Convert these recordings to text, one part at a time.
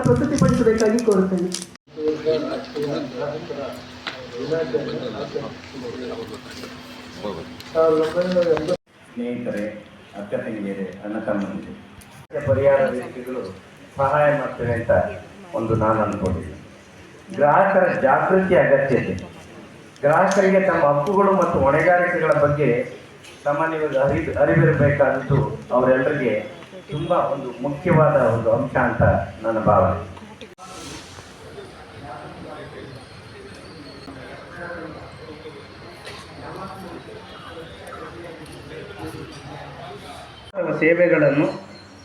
ಪ್ರಸ್ತುತಿಪಡಿಸಬೇಕಾಗಿ ಕೋರುತ್ತೇನೆ ಸ್ನೇಹಿತರೆ ಅಕ್ಕ ತಂಗಿಯರೇ ಅಣ್ಣ ತಮ್ಮನಿಗೆ ಪರಿಹಾರ ವ್ಯಕ್ತಿಗಳು ಸಹಾಯ ಮಾಡ್ತೇವೆ ಅಂತ ಒಂದು ನಾನು ಅನ್ಕೊಂಡಿದ್ದೀನಿ. ಗ್ರಾಹಕರ ಜಾಗೃತಿ ಅಗತ್ಯತೆ. ಗ್ರಾಹಕರಿಗೆ ತಮ್ಮ ಹಕ್ಕುಗಳು ಮತ್ತು ಹೊಣೆಗಾರಿಕೆಗಳ ಬಗ್ಗೆ ತಮ್ಮ ನೀವು ಅರಿ ಅರಿವಿರಬೇಕಾದದ್ದು ಅವರೆಲ್ಲರಿಗೆ ತುಂಬ ಒಂದು ಮುಖ್ಯವಾದ ಒಂದು ಅಂಶ ಅಂತ ನನ್ನ ಭಾವನೆ. ಸೇವೆಗಳನ್ನು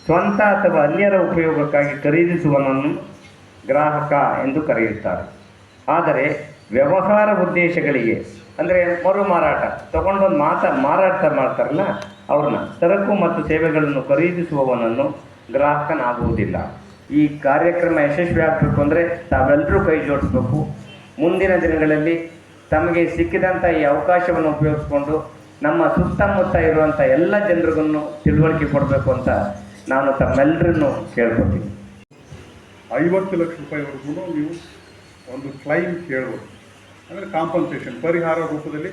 ಸ್ವಂತ ಅಥವಾ ಅನ್ಯರ ಉಪಯೋಗಕ್ಕಾಗಿ ಖರೀದಿಸುವನನ್ನು ಗ್ರಾಹಕ ಎಂದು ಕರೆಯುತ್ತಾರೆ. ಆದರೆ ವ್ಯವಹಾರ ಉದ್ದೇಶಗಳಿಗೆ ಅಂದರೆ ಮರು ಮಾರಾಟ. ತಗೊಂಡೊಂದು ಮಾತ, ಮಾರಾಟ ಮಾಡ್ತಾರಲ್ಲ ಅವ್ರನ್ನ. ಸರಕು ಮತ್ತು ಸೇವೆಗಳನ್ನು ಖರೀದಿಸುವವನನ್ನು ಗ್ರಾಹಕನಾಗುವುದಿಲ್ಲ. ಈ ಕಾರ್ಯಕ್ರಮ ಯಶಸ್ವಿ ಆಗಬೇಕು ಅಂದರೆ ತಾವೆಲ್ಲರೂ ಕೈ ಜೋಡಿಸ್ಬೇಕು. ಮುಂದಿನ ದಿನಗಳಲ್ಲಿ ತಮಗೆ ಸಿಕ್ಕಿದಂಥ ಈ ಅವಕಾಶವನ್ನು ಉಪಯೋಗಿಸ್ಕೊಂಡು ನಮ್ಮ ಸುತ್ತಮುತ್ತ ಇರುವಂಥ ಎಲ್ಲ ಜನರಿಗೂ ತಿಳುವಳಿಕೆ ಕೊಡಬೇಕು ಅಂತ ನಾನು ತಮ್ಮೆಲ್ಲರನ್ನು ಕೇಳ್ಕೊತೀನಿ ಐವತ್ತು ಲಕ್ಷ ರೂಪಾಯಿವರೆಗೂ ನೀವು ಒಂದು ಕ್ಲೈಮ್ ಕೇಳ್ಬೋದು. ಅಂದರೆ ಕಾಂಪನ್ಸೇಷನ್ ಪರಿಹಾರ ರೂಪದಲ್ಲಿ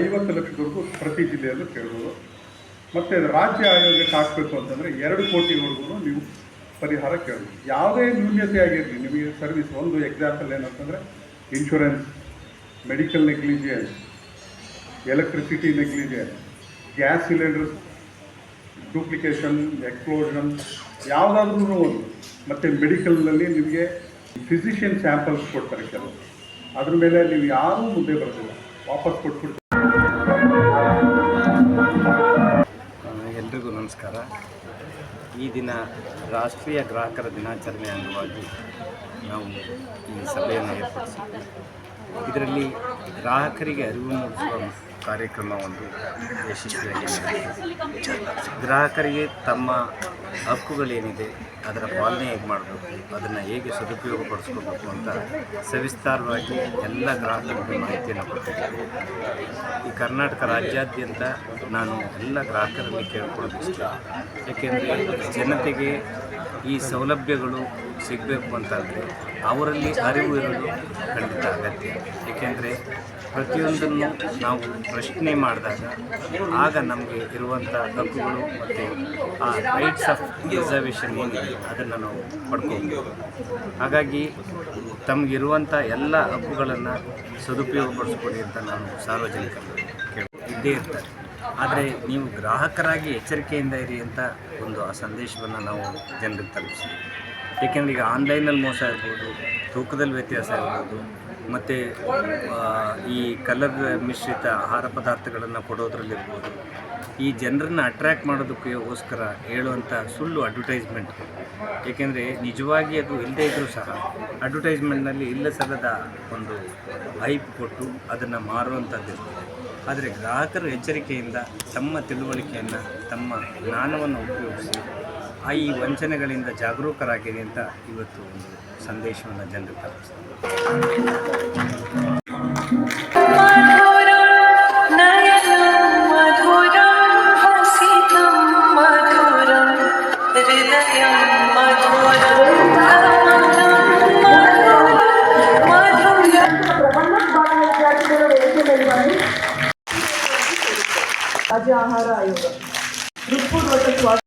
ಐವತ್ತು ಲಕ್ಷದವರೆಗೂ ಪ್ರತಿ ಜಿಲ್ಲೆಯಲ್ಲೂ ಕೇಳ್ಬೋದು. ಮತ್ತು ರಾಜ್ಯ ಆಯೋಗಕ್ಕೆ ಹಾಕಬೇಕು ಅಂತಂದರೆ ಎರಡು ಕೋಟಿವರೆಗೂ ನೀವು ಪರಿಹಾರ ಕೇಳ್ಬೋದು. ಯಾವುದೇ ನ್ಯೂನ್ಯತೆ ಆಗಿರಲಿ, ನಿಮಗೆ ಸರ್ವಿಸ್ ಒಂದು ಎಕ್ಸಾಂಪಲ್ ಏನಂತಂದರೆ insurance medical negligence electricity negligence gas cylinder duplication explosion ಯಾವುದಾದ್ರೂ ಒಂದು. ಮತ್ತು ಮೆಡಿಕಲ್ನಲ್ಲಿ ನಿಮಗೆ ಫಿಸಿಷಿಯನ್ ಸ್ಯಾಂಪಲ್ಸ್ ಕೊಡ್ತಾರೆ ಕೆಲವು ಅದ್ರ ಮೇಲೆ ನೀವು ಯಾರೂ ಮುದ್ದೆ ಬರೋದಿಲ್ಲ. ವಾಪಸ್ ಕೊಟ್ಬಿಡ್ತೀವಿ. ಎಲ್ರಿಗೂ ನಮಸ್ಕಾರ. ಈ ದಿನ ರಾಷ್ಟ್ರೀಯ ಗ್ರಾಹಕರ ದಿನಾಚರಣೆ ಅಂಗವಾಗಿ ನಾವು ಈ ಸಭೆಯನ್ನು ಏರ್ಪಡಿಸಿದ್ವಿ. ಇದರಲ್ಲಿ ಗ್ರಾಹಕರಿಗೆ ಅರಿವು ಮೂಡಿಸುವ ಕಾರ್ಯಕ್ರಮ ಒಂದು ಯಶಸ್ವಿಯಾಗಿ ಗ್ರಾಹಕರಿಗೆ ತಮ್ಮ ಹಕ್ಕುಗಳೇನಿದೆ, ಅದರ ಪಾಲನೆ ಹೇಗೆ ಮಾಡಬೇಕು, ಅದನ್ನು ಹೇಗೆ ಸದುಪಯೋಗ ಪಡಿಸ್ಕೋಬೇಕು ಅಂತ ಸವಿಸ್ತಾರವಾಗಿ ಎಲ್ಲ ಗ್ರಾಹಕರಿಗೆ ಮಾಹಿತಿಯನ್ನು ಕೊಟ್ಟಿದ್ದೇನೆ. ಈ ಕರ್ನಾಟಕ ರಾಜ್ಯಾದ್ಯಂತ ನಾನು ಎಲ್ಲ ಗ್ರಾಹಕರಲ್ಲಿ ಕೇಳ್ಕೊಳ್ಳೋದಿಷ್ಟ. ಯಾಕೆಂದರೆ ಜನತೆಗೆ ಈ ಸೌಲಭ್ಯಗಳು ಸಿಗಬೇಕು ಅಂತಂದರೆ ಅವರಲ್ಲಿ ಅರಿವು ಇರಲು ಖಂಡಿತ ಅಗತ್ಯ. ಏಕೆಂದರೆ ಪ್ರತಿಯೊಂದನ್ನು ನಾವು ಪ್ರಶ್ನೆ ಮಾಡಿದಾಗ ಆಗ ನಮಗೆ ಇರುವಂಥ ಹಕ್ಕುಗಳು ಮತ್ತು ಆ ರೈಟ್ಸ್ ಆಫ್ ರಿಸರ್ವೇಷನ್ ಏನಿದೆ ಅದನ್ನು ನಾವು ಪಡ್ಕೋಬೋದು ಹಾಗಾಗಿ ತಮಗಿರುವಂಥ ಎಲ್ಲ ಹಕ್ಕುಗಳನ್ನು ಸದುಪಯೋಗಪಡಿಸ್ಕೊಳ್ಳಿ ಅಂತ ನಾನು ಸಾರ್ವಜನಿಕರು ಇದ್ದೇ ಇರ್ತಾರೆ ಆದರೆ ನೀವು ಗ್ರಾಹಕರಾಗಿ ಎಚ್ಚರಿಕೆಯಿಂದ ಇರಿ ಅಂತ ಒಂದು ಆ ಸಂದೇಶವನ್ನು ನಾವು ಜನರಿಗೆ ತಲುಪಿಸ್ತೀವಿ. ಏಕೆಂದರೆ ಈಗ ಆನ್ಲೈನಲ್ಲಿ ಮೋಸ ಇರ್ಬೋದು ತೂಕದಲ್ಲಿ ವ್ಯತ್ಯಾಸ ಇರ್ಬೋದು ಮತ್ತು ಈ ಕಲರ್ ಮಿಶ್ರಿತ ಆಹಾರ ಪದಾರ್ಥಗಳನ್ನು ಕೊಡೋದ್ರಲ್ಲಿರ್ಬೋದು ಈ ಜನರನ್ನು ಅಟ್ರ್ಯಾಕ್ಟ್ ಮಾಡೋದಕ್ಕೋಸ್ಕರ ಹೇಳುವಂಥ ಸುಳ್ಳು ಅಡ್ವರ್ಟೈಸ್ಮೆಂಟ್ ಏಕೆಂದರೆ ನಿಜವಾಗಿ ಅದು ಇಲ್ಲದೇ ಇದ್ದರೂ ಸಹ ಅಡ್ವರ್ಟೈಸ್ಮೆಂಟ್ನಲ್ಲಿ ಇಲ್ಲ ಸಲದ ಒಂದು ಹೈಪ್ ಕೊಟ್ಟು ಅದನ್ನು ಮಾರುವಂಥದ್ದು ಆದರೆ ಗ್ರಾಹಕರ ಎಚ್ಚರಿಕೆಯಿಂದ ತಮ್ಮ ತಿಳುವಳಿಕೆಯನ್ನು, ತಮ್ಮ ಜ್ಞಾನವನ್ನು ಉಪಯೋಗಿಸಿ ಆ ಈ ವಂಚನೆಗಳಿಂದ ಜಾಗರೂಕರಾಗಿರಿ ಅಂತ ಇವತ್ತು ಒಂದು ಸಂದೇಶವನ್ನು ಜನರು ತಲುಪಿಸ್ತಾರೆ ಮಧುರ. ರಾಜ್ಯ ಆಹಾರ ಆಯೋಗ ಹೃತ್ಪೂರ್ವಕ ಸ್ವಾಗತ